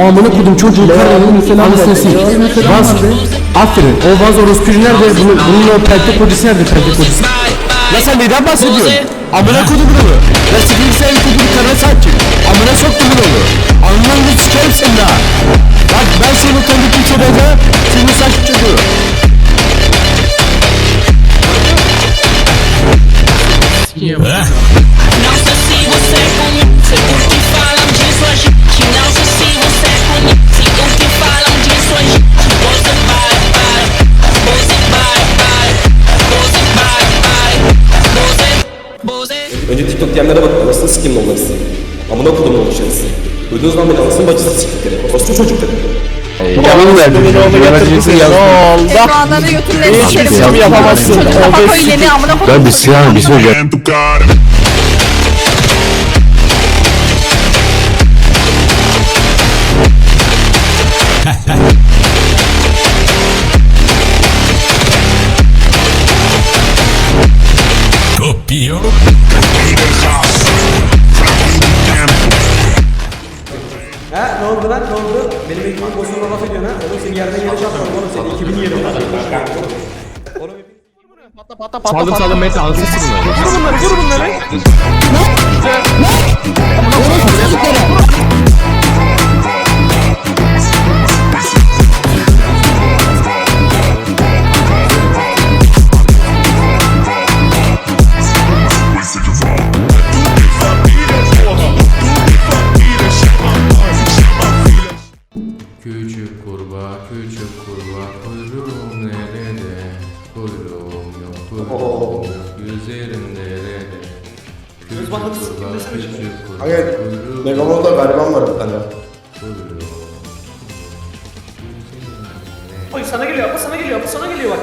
Amına kodum çocuğu kararını falan Anasını sikeyim. Vaz. Aferin. O vaz orospucu nerede? Bunun, bunun o pente kodisi nerede pente kodisi? La sen neyden bahsediyorsun? Amına kodum bunu. La sikeyim sen kodum karına sanki. Amına soktum bunu. Anlamını sikerim seni ha. Bak ben senin tanıdık çocuğa senin saç çocuğu. Não sei se você Önce TikTok diyenlere bak anasını sikeyim olmak istedim. Amına kodum olmuş yarısı. Duydunuz lan beni anasını bacısı siktikleri. Orospu çocuk dedim. Yalan verdim. Götürülerini Hiçbir şey yapamazsın. Ben bir silah bir söyle. Copiou. Ha ne oldu lan ne oldu? Benim ekibim bozulma laf ediyorsun ha. Oğlum seni yerden yere çarptım oğlum seni 2000 yerim lan. Saldım saldım Mete ağzını sırma. Küçük kurbağa, küçük kurbağa, kuyruğum nerede? Kuyruğum yok, kuyruğum yok, yüzerim nerede? Küçük kurbağa, küçük kurbağa, Evet. kuyruğum Megamon'da gariban var bir tane. kuyruğum. Oy sana geliyor bu sana geliyor bu sana geliyor bak.